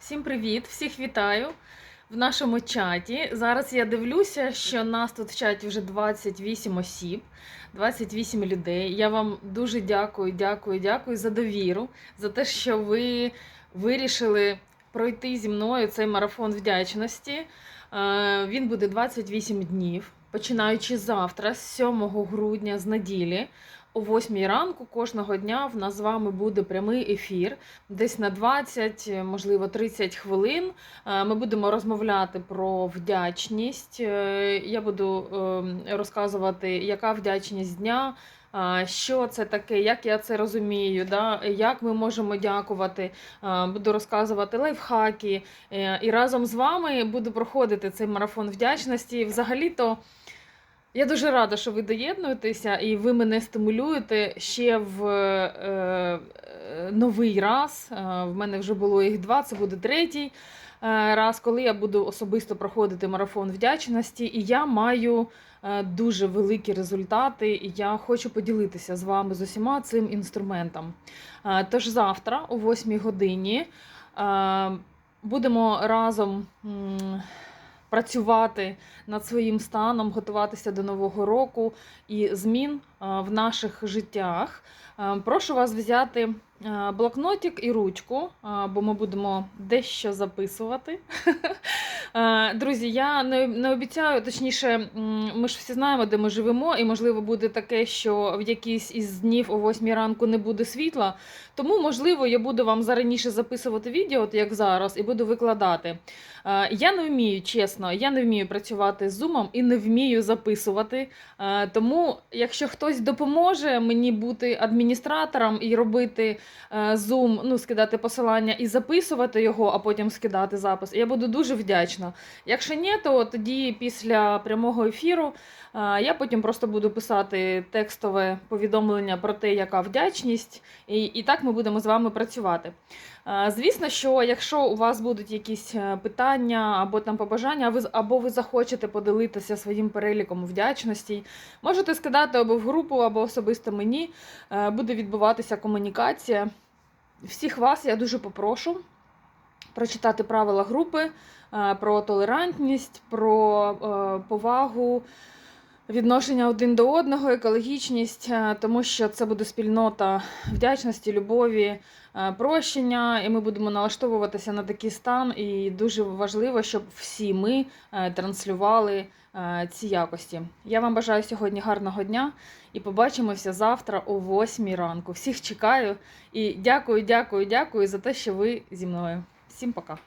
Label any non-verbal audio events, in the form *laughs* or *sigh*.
Всім привіт! Всіх вітаю в нашому чаті. Зараз я дивлюся, що нас тут в чаті вже 28 осіб, 28 людей. Я вам дуже дякую, дякую, дякую за довіру, за те, що ви вирішили пройти зі мною цей марафон вдячності. Е, Він буде 28 днів, починаючи завтра, з 7 грудня, з неділі. О 8 ранку кожного дня в нас з вами буде прямий ефір, десь на 20, можливо, 30 хвилин. Е, Ми будемо розмовляти про вдячність. Е, Я буду е, розказувати, яка вдячність дня. е, Що це таке, як я це розумію, да? як ми можемо дякувати. Е, Буду розказувати лайфхаки. Е, І разом з вами буду проходити цей марафон вдячності. Взагалі-то я дуже рада, що ви доєднуєтеся і ви мене стимулюєте ще в е, е, новий раз. Е, в мене вже було їх два, це буде третій е, раз, коли я буду особисто проходити марафон вдячності. І я маю дуже великі результати, і я хочу поділитися з вами з усіма цим інструментом. Тож завтра, о 8 годині, будемо разом. Працювати над своїм станом, готуватися до нового року і змін е, в наших життях. Е, Прошу вас взяти блокнотик і ручку, е, бо ми будемо дещо записувати. *laughs* Е, Друзі, я не, обіцяю, точніше, ми ж всі знаємо, де ми живемо, і можливо буде таке, що в якийсь із днів о 8 ранку не буде світла. Тому, можливо, я буду вам зараніше записувати відео, от як зараз, і буду викладати. Е, Я не вмію, чесно, я не вмію працювати з зумом і не вмію записувати. Е, Тому, якщо хтось допоможе мені бути адміністратором і робити е, зум, ну, скидати посилання і записувати його, а потім скидати запис, я буду дуже вдячна. Якщо ні, то тоді після прямого ефіру е, я потім просто буду писати текстове повідомлення про те, яка вдячність, і, і так ми будемо з вами працювати. Е, Звісно, що якщо у вас будуть якісь питання або там побажання, або ви захочете поділитися своїм переліком вдячності, можете скидати або в групу, або особисто мені. Буде відбуватися комунікація. Всіх вас я дуже попрошу прочитати правила групи е, про толерантність, про е, повагу. Відношення один до одного, екологічність, е, тому що це буде спільнота вдячності, любові, е, прощення, і ми будемо налаштовуватися на такий стан. І дуже важливо, щоб всі ми е, транслювали ці якості. Я вам бажаю сьогодні гарного дня і побачимося завтра о 8 ранку. Всіх чекаю і дякую, дякую, дякую за те, що ви зі мною. Всім пока.